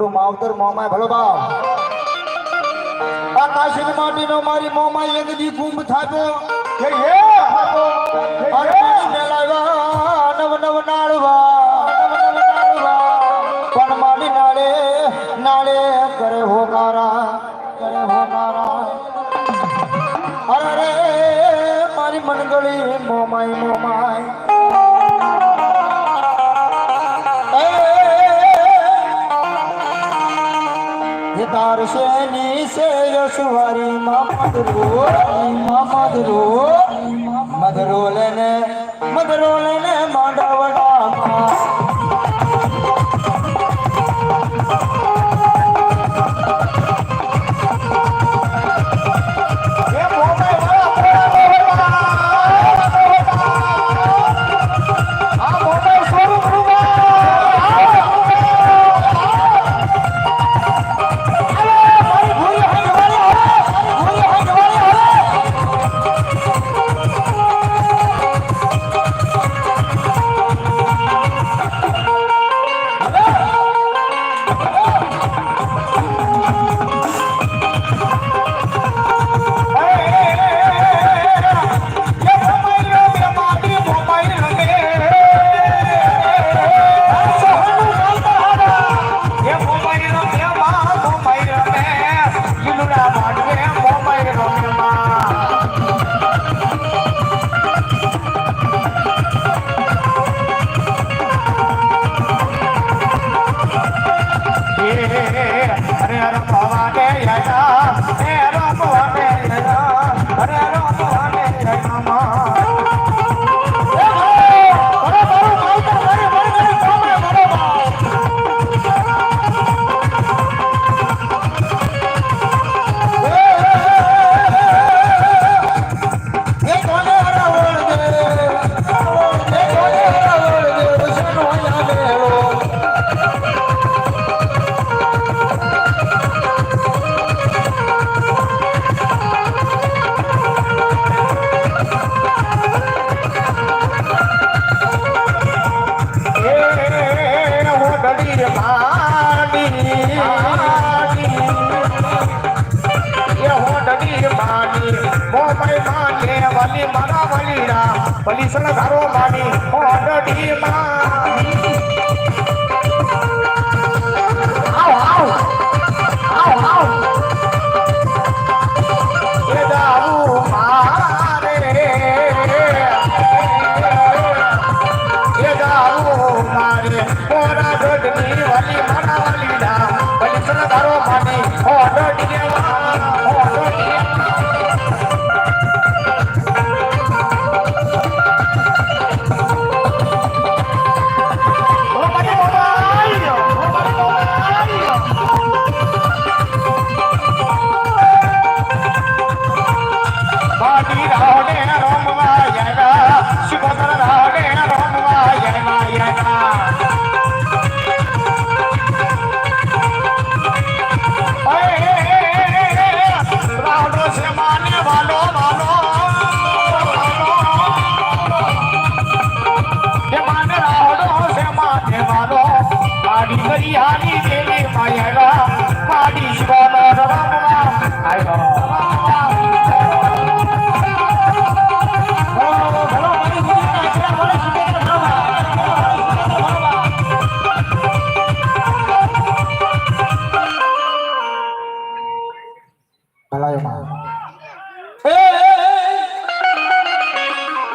મારું માવતર મોમાય ભલો બાપ. આકાશની માટીનો મારી મોમાય એક દી ગુમ થાતો હે મારી મેલાવા નવ નવ નાળવા નવ નવ નાળવા. પણ મારી નાળે નાળે કરે હોકારા કરે હોકારા અરે મારી મનગળી મોમાય મોમાય. એ તારશે સે યશવારી મદરો મદરો મદરોલને લેને મદરો મારે દારૂ મારે વાલી વાલી ના પલીસણ ધારો માની ઓડડી માં માડી કરી હારી દેવી માયગા માડી શિવદર રમવા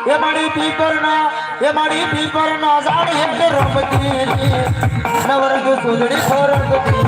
हमारी भी करना हमारी भी करना जान है रब की नवरंग सुधड़ी फरंग की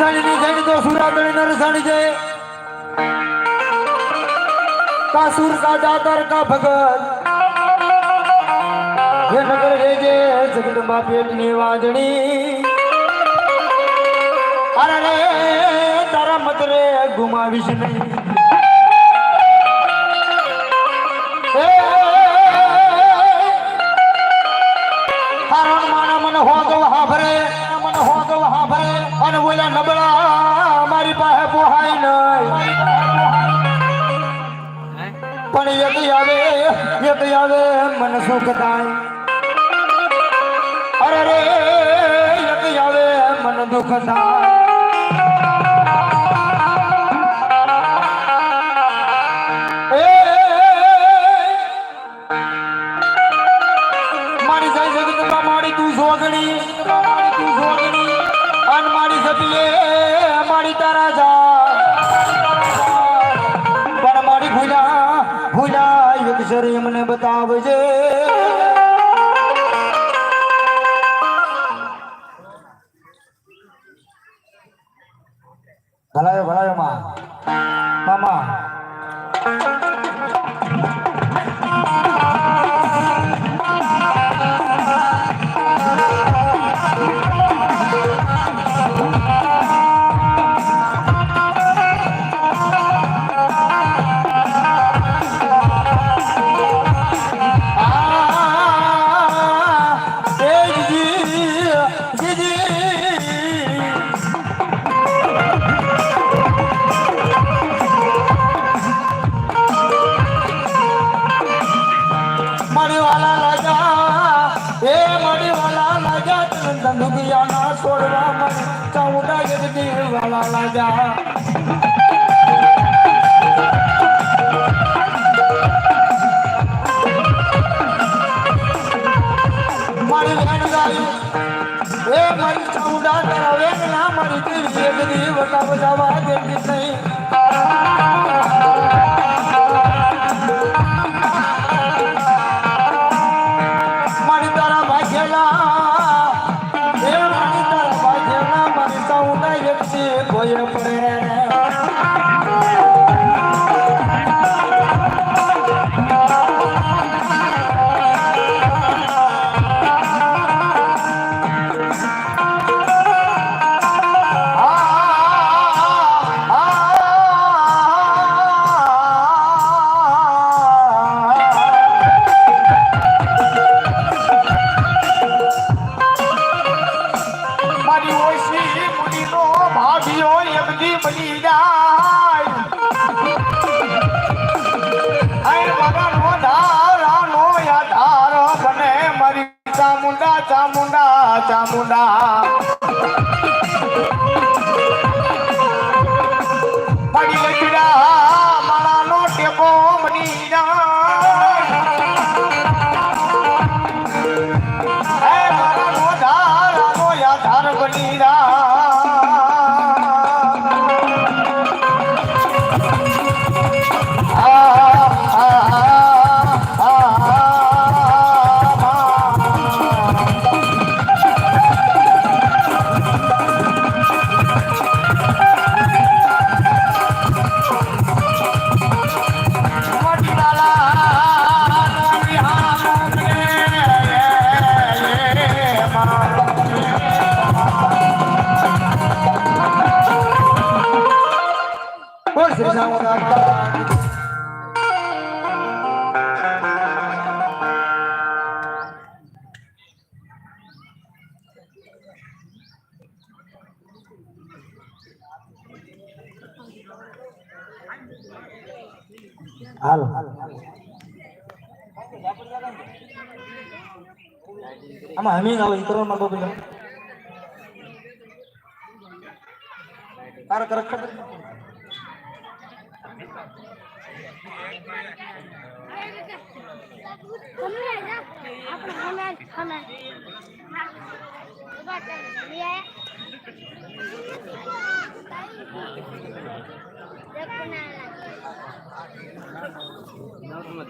જાણીની જાણી તો સુરાગણી નર જાણી કા સુર કા દાતર કા ભગત. હે નગર હે જે જગદંબા પેટની વાજણી. અરે રે, તારા મત રે ગુમાવીશ નહીં. થાય અરે રે, એક આવે મન દુઃખ થાય. મારી જય જગદંબા મારી તું જોગણી મારી તું જોગણી અન મારી સતીએ મારી તારા જા. પણ મારી ભૂલા ભૂલા એક મને બતાવજે. દેવી જગદી વટા બજાવા દેતી નહીં મારી તારા ભાગ્યલા ચામુંડા ચામુંડા. પડી મારી મારા નો ટેકો જાય. હે મારા મોઢા રામો યાધાર બની હાલો. આમાં હમીંગ આવે કરો માં બોબી કરે ખબર? આપણે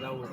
જવું